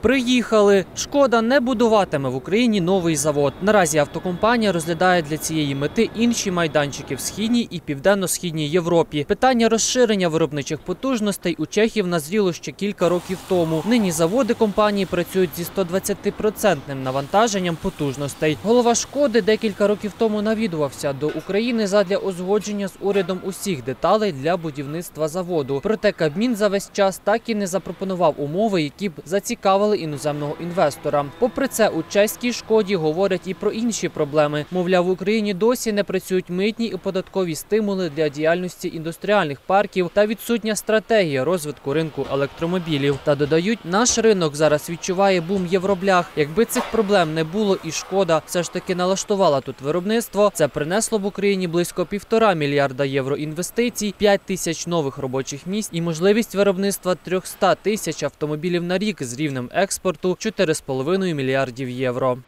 Приїхали. Шкода не будуватиме в Україні новий завод. Наразі автокомпанія розглядає для цієї мети інші майданчики в східній і південно-східній Європі. Питання розширення виробничих потужностей у чехів назріло ще кілька років тому. Нині заводи компанії працюють зі 120% навантаженням потужностей. Голова шкоди декілька років тому навідувався до України задля узгодження з урядом усіх деталей для будівництва заводу. Проте Кабмін за весь час так і не запропонував умови, які б зацікавили іноземного інвестора. Попри це, у чеській шкоді говорять і про інші проблеми. Мовляв, в Україні досі не працюють митні і податкові стимули для діяльності індустріальних парків та відсутня стратегія розвитку ринку електромобілів. Та додають, наш ринок зараз відчуває бум євроблях. Якби цих проблем не було, і шкода все ж таки налаштувала тут виробництво. Це принесло б Україні близько півтора мільярда євро інвестицій, 5 тисяч нових робочих місць і можливість виробництва 300 тисяч автомобілів на рік з рівнем експорту 4,5 мільярдів євро.